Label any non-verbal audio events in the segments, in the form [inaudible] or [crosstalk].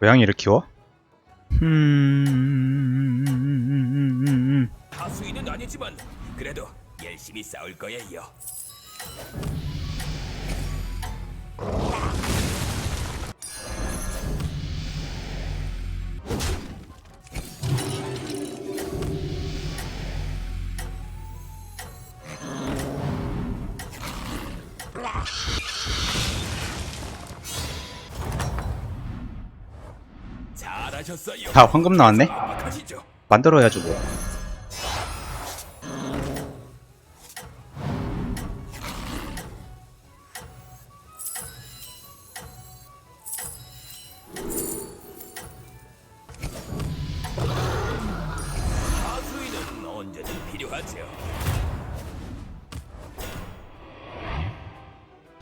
고양이를 키워? 음... 하수인은 아니지만 그래도 열심히 싸울 거예요. 다 황금 나왔네? 만들어야죠 뭐.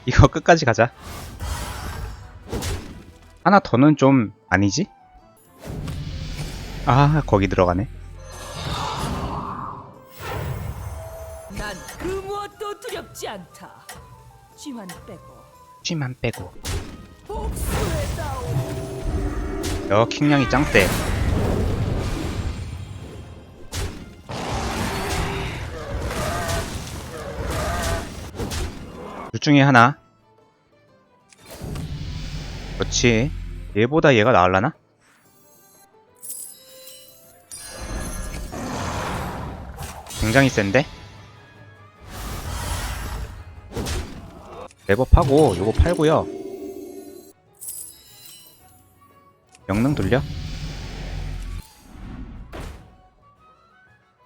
이거 끝까지 가자. 하나 더는 좀 아니지? 아 거기 들어가네. 난 그 무엇도 두렵지 않다. 쥐만 빼고 쥐만 빼고. 복수해다오. 여 킹량이 짱대. 둘 중에 하나. 그렇지. 얘보다 얘가 나을라나? 굉장히 센데? 레버파고 요거 팔고요. 영능 돌려?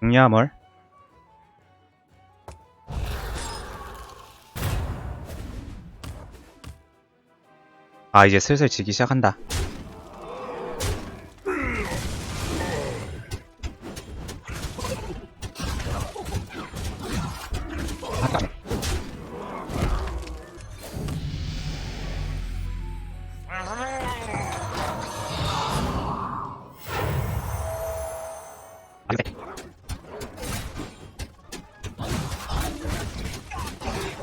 공야멀 아 이제 슬슬 지기 시작한다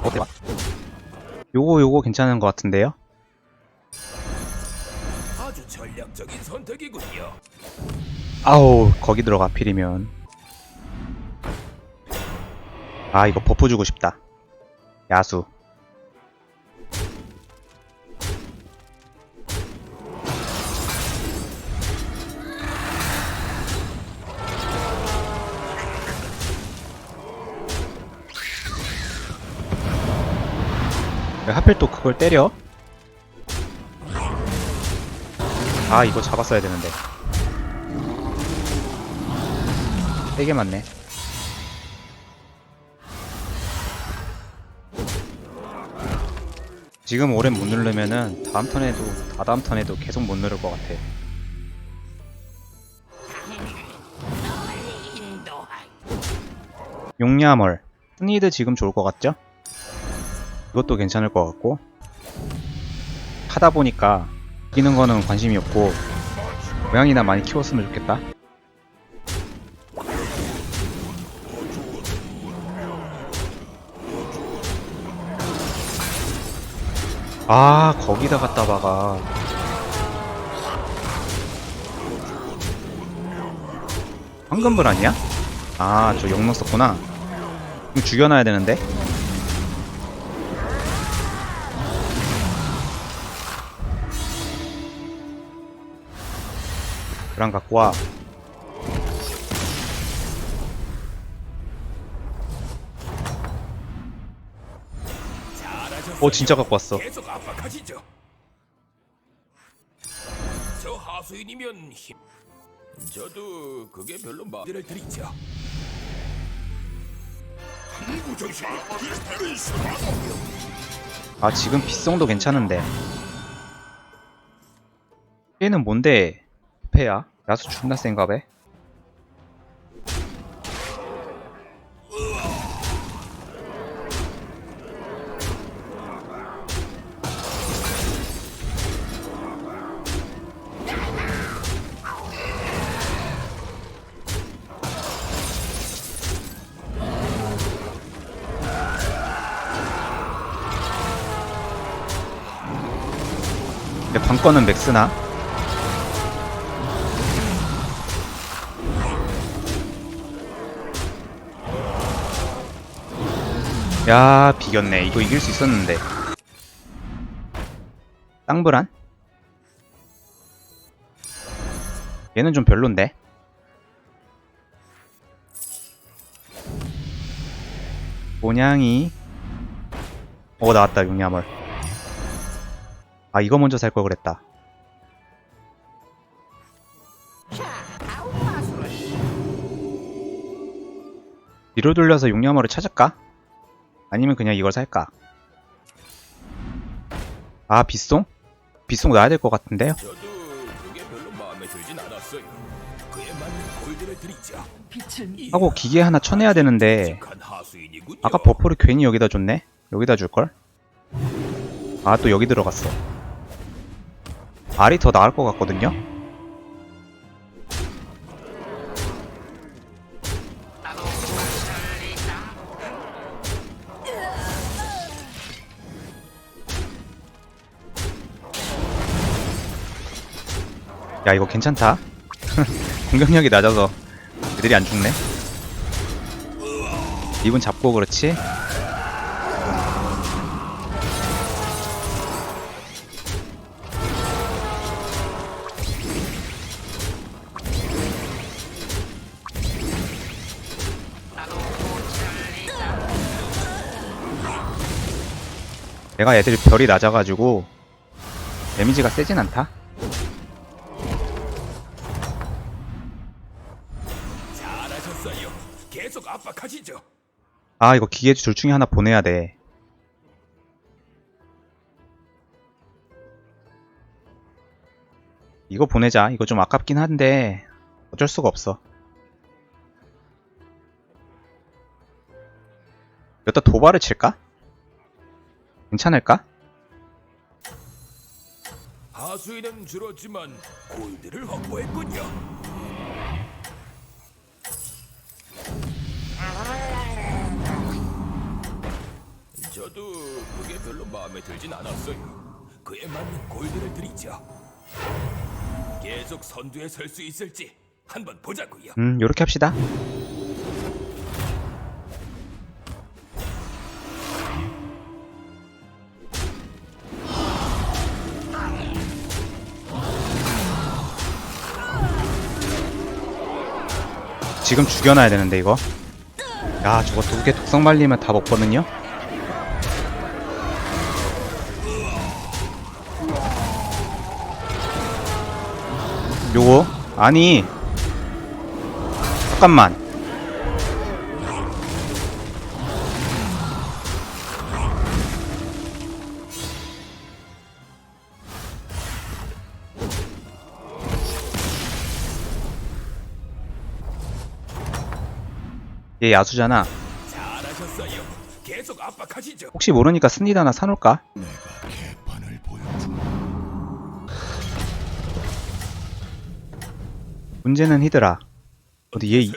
어 대박 요거 요거 괜찮은 것 같은데요? 아주 전략적인 선택이군요. 아우 거기 들어가 필이면. 아 이거 버프 주고 싶다. 야수 하필 또 그걸 때려? 아 이거 잡았어야 되는데 세게 맞네. 지금 오랜 못 누르면은 다음 턴에도 다다음 턴에도 계속 못 누를 것 같아. 용야멀 스니드 지금 좋을 것 같죠? 이것도 괜찮을 것 같고 하다 보니까 이기는 거는 관심이 없고 고양이나 많이 키웠으면 좋겠다. 아 거기다 갖다 박아 황금불 아니야? 아 저 영능 썼구나 그럼 죽여놔야 되는데 그랑 갖고 와. 오, 진짜 갖고 왔어. 계속 압박하시죠. 저 하수인이면 힘. 저도 그게 별로 마음에 드리죠. 아 지금 빗성도 괜찮은데 얘는 뭔데 패야? 야수 존나 센가 봐 근데 방권은 맥스나? 야 비겼네. 이거 이길 수 있었는데. 땅브란? 얘는 좀 별론데? 모냥이. 오 나왔다 용야물 아 이거 먼저 살 걸 그랬다. 뒤로 돌려서 용야물을 찾을까? 아니면 그냥 이걸 살까? 아 빗송? 빗송 놔야 될 것 같은데요? 저도 그게 별로 마음에 들진 않았어요. 그에 맞는 골드를 드리자. 빛을 하고 기계 하나 쳐내야 되는데. 아까 버프를 괜히 여기다 줬네? 여기다 줄걸? 아 또 여기 들어갔어 알이 더 나을 것 같거든요? 야 이거 괜찮다. [laughs] 공격력이 낮아서 애들이 안 죽네. 입은 잡고 그렇지? 내가 애들 별이 낮아가지고 데미지가 세진 않다 아 이거 기계 둘 중에 하나 보내야 돼 이거 보내자 이거 좀 아깝긴 한데 어쩔 수가 없어 여기다 도발을 칠까? 괜찮을까? 하수인은 줄었지만 골드를 확보했군요. 저도 그게 별로 마음에 들진 않았어요. 그에 맞는 골드를 드리죠. 계속 선두에 설 수 있을지 한번 보자고요. 음 요렇게 합시다 지금 죽여놔야 되는데 이거 야 저거 두 개 독성 말리면 다 먹거든요 요거? 아니. 잠깐만. 얘 야수잖아. 혹시 모르니까 스니드 하나 사놓을까? 문제는 히드라 어디 얘 이-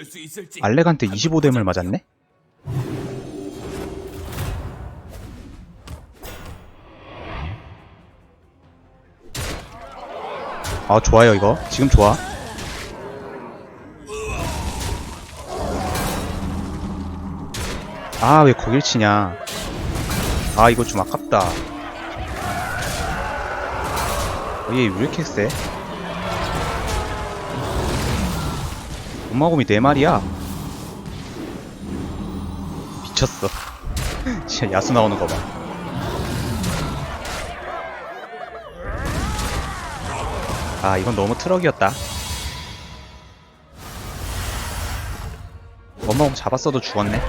알렉한테 한번 25뎀을 보자고요. 맞았네? 아 좋아요 이거 지금 좋아 아 왜 거길 치냐 아 이거 좀 아깝다 어, 얘왜 이렇게 세? 엄마곰이 4마리야. 미쳤어. [laughs] 진짜 야수 나오는 거 봐. 아 이건 너무 트럭이었다. 엄마곰 잡았어도 죽었네